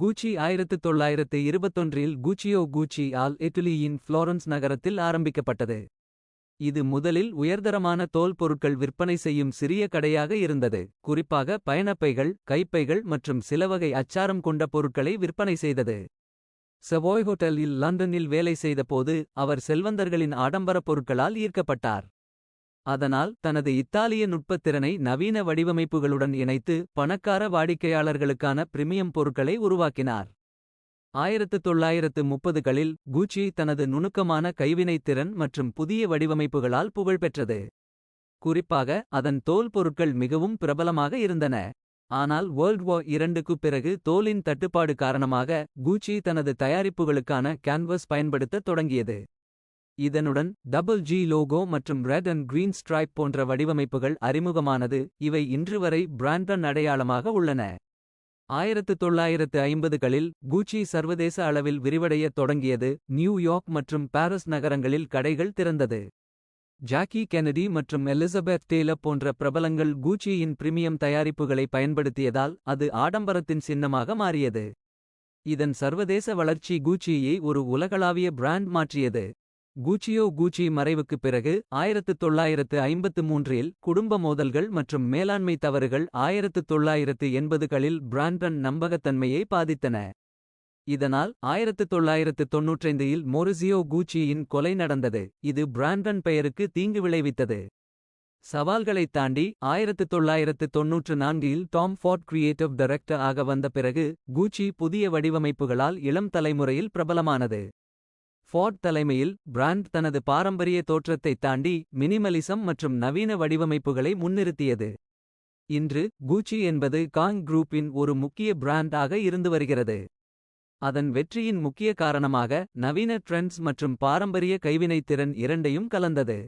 கூச்சி ஆயிரத்து தொள்ளாயிரத்து இருபத்தொன்றில் கூச்சியோ கூச்சி all இட்டலியின் Florence நகரத்தில் ஆரம்பிக்கப்பட்டது. இது முதலில் உயர்தரமான தோல் பொருட்கள் விற்பனை செய்யும் சிறிய கடையாக இருந்தது. குறிப்பாக பயணப்பைகள் கைப்பைகள் மற்றும் சிலவகை அச்சாரம் கொண்ட பொருட்களை விற்பனை செய்தது. செவோய் ஹோட்டலில் லண்டனில் வேலை செய்தபோது அவர் செல்வந்தர்களின் ஆடம்பரப் பொருட்களால் ஈர்க்கப்பட்டார். அதனால் தனது இத்தாலிய நுட்பத்திறனை நவீன வடிவமைப்புகளுடன் இணைத்து பணக்கார வாடிக்கையாளர்களுக்கான பிரிமியம் பொருட்களை உருவாக்கினார். ஆயிரத்து தொள்ளாயிரத்து முப்பதுகளில் கூச்சி தனது நுணுக்கமான கைவினைத்திறன் மற்றும் புதிய வடிவமைப்புகளால் புகழ்பெற்றது. குறிப்பாக அதன் தோல் பொருட்கள் மிகவும் பிரபலமாக இருந்தன. ஆனால் வேர்ல்ட் வார் இரண்டுக்குப் பிறகு தோலின் தட்டுப்பாடு காரணமாக கூச்சி தனது தயாரிப்புகளுக்கான கேன்வஸ் பயன்படுத்தத் தொடங்கியது. இதனுடன் டபுள் ஜி லோகோ மற்றும் ரெட் அண்ட் கிரீன் ஸ்ட்ரைப் போன்ற வடிவமைப்புகள் அறிமுகமானது இவை இன்று வரை பிராண்டன் அடையாளமாக உள்ளன. ஆயிரத்து தொள்ளாயிரத்து ஐம்பதுகளில் கூச்சி சர்வதேச அளவில் விரிவடையத் தொடங்கியது நியூயார்க் மற்றும் பாரிஸ் நகரங்களில் கடைகள் திறந்தது. ஜாக்கி கெனடி மற்றும் எலிசபெத் டேலப் போன்ற பிரபலங்கள் கூச்சியின் பிரிமியம் தயாரிப்புகளை பயன்படுத்தியதால் அது ஆடம்பரத்தின் சின்னமாக மாறியது. இதன் சர்வதேச வளர்ச்சி கூச்சியை ஒரு உலகளாவிய பிராண்ட் மாற்றியது. கூச்சியோ கூச்சி மறைவுக்குப் பிறகு ஆயிரத்து தொள்ளாயிரத்து ஐம்பத்து மூன்றில் குடும்ப மோதல்கள் மற்றும் மேலாண்மை தவறுகள் ஆயிரத்து தொள்ளாயிரத்து எண்பதுகளில் பிராண்டன் நம்பகத்தன்மையை பாதித்தன. இதனால் ஆயிரத்து தொள்ளாயிரத்து தொன்னூற்றைந்தில் மொரிசியோ கூச்சியின் கொலை நடந்தது இது பிராண்டன் பெயருக்கு தீங்கு விளைவித்தது. சவால்களைத் தாண்டி ஆயிரத்து தொள்ளாயிரத்து தொன்னூற்று நான்கில் டாம் ஃபார்ட் கிரியேட்டிவ் டைரக்டர் ஆக வந்த பிறகு கூச்சி புதிய வடிவமைப்புகளால் இளம் தலைமுறையில் பிரபலமானது. ஃபோர்ட் தலைமையில் பிராண்ட் தனது பாரம்பரிய தோற்றத்தைத் தாண்டி மினிமலிசம் மற்றும் நவீன வடிவமைப்புகளை முன்னிறுத்தியது. இன்று கூச்சி என்பது காங் குரூப்பின் ஒரு முக்கிய பிராண்ட் ஆக இருந்து வருகிறது. அதன் வெற்றியின் முக்கிய காரணமாக நவீன ட்ரெண்ட்ஸ் மற்றும் பாரம்பரிய கைவினைத்திறன் இரண்டையும் கலந்தது.